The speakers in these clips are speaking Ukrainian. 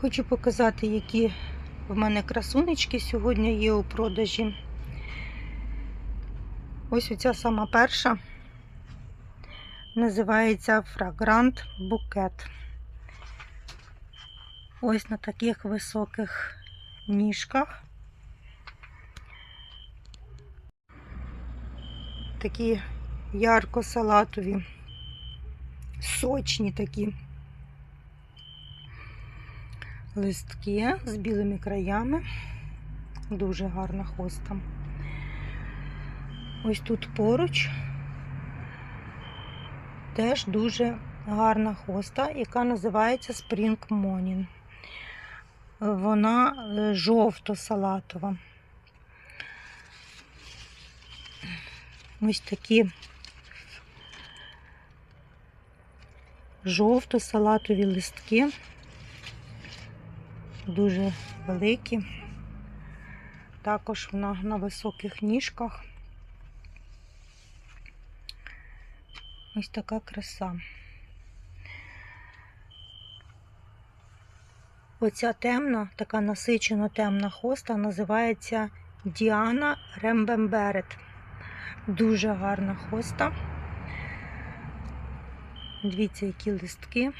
Хочу показати, які в мене красунечки сьогодні є у продажі. Ось оця сама перша. Називається Фрагрант Букет. Ось на таких високих ніжках. Такі ярко-салатові, сочні такі листки з білими краями. Дуже гарна хоста. Ось тут поруч теж дуже гарна хоста, яка називається Spring Morning. Вона е, жовто-салатова. Ось такі жовто-салатові листки, дуже великі. Також вона на високих ніжках. Ось така краса. Оця темна, така насичено темна хоста називається Діана Рембемберет. Дуже гарна хоста. Дивіться, які листки.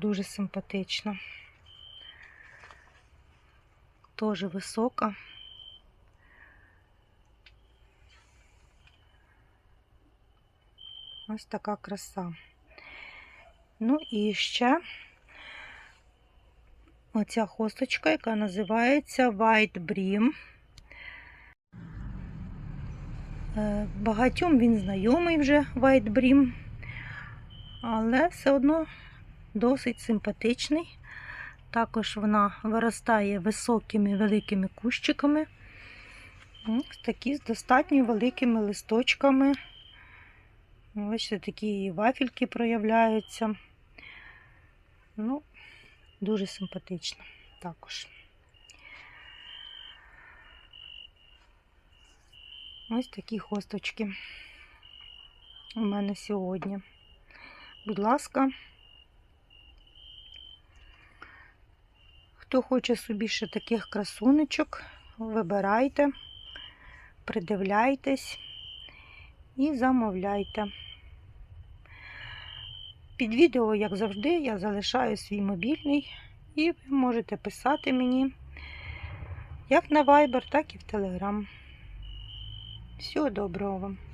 Дуже симпатична. Теж висока. Ось така краса. Ну і ще оця хосточка, яка називається White Brim. Е, Багатьом він знайомий вже White Brim, але все одно досить симпатичний. Також вона виростає високими великими кущиками. Такі з достатньо великими листочками. Бачите, такі вафельки проявляються. Ну, дуже симпатично також. Ось такі хосточки у мене сьогодні. Будь ласка, хто хоче собі ще таких красунечок, вибирайте, придивляйтесь і замовляйте. Під відео, як завжди, я залишаю свій мобільний, і ви можете писати мені як на Viber, так і в Telegram. Всього доброго вам!